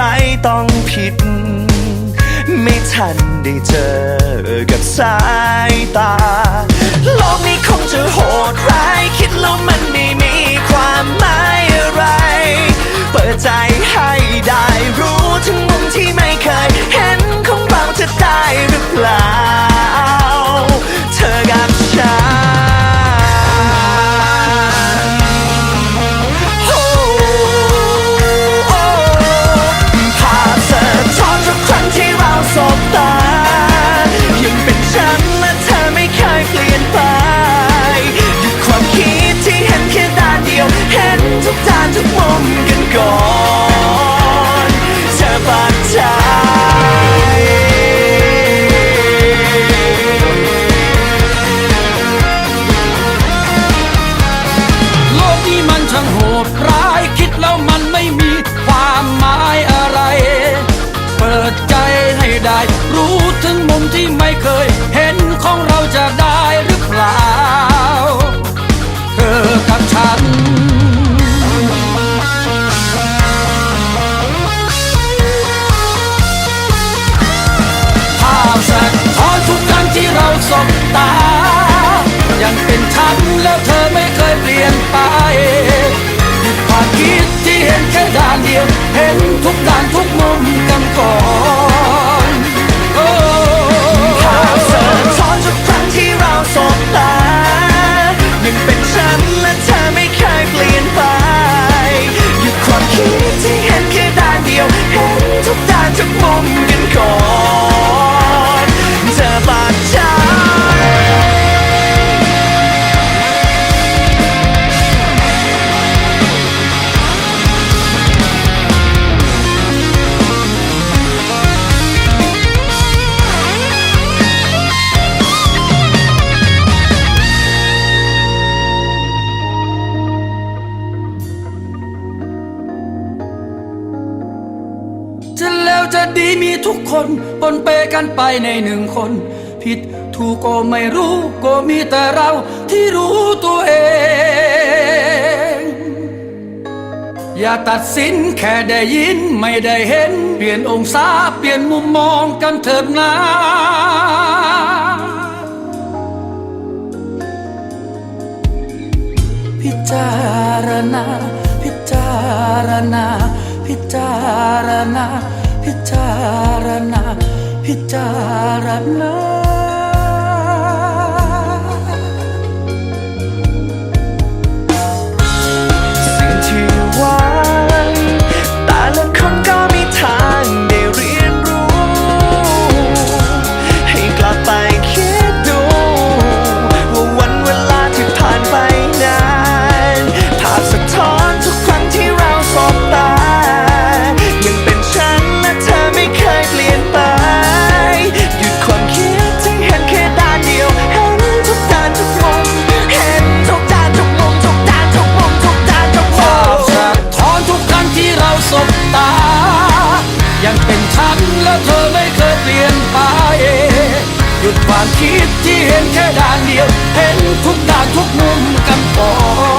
รต้องผิด ไม่ทันได้เจอกับสายตา โลกนี้คงจะโหดร้าย คิดแล้วมันไม่มีความหมายอะไร เปิดใจให้ได้รู้ถึงมุมที่ไม่เคย เห็นของเราจะได้หรือเปล่า จะแล้วจะดีมีทุกคนปนเปกันไปในหนึ่งคน ผิดถูกก็ไม่รู้ก็มีแต่เราที่รู้ตัวเอง อย่าตัดสินแค่ได้ยินไม่ได้เห็น เปลี่ยนองศาเปลี่ยนมุมมองกันเถิดนะพิจารณา พิจารณา Pitara na, pitara Pitarana, Pitarana, Pitarana. ความคิดที่เห็นแค่ด้านเดียว เห็นทุกด้านทุกมุมกันก่อน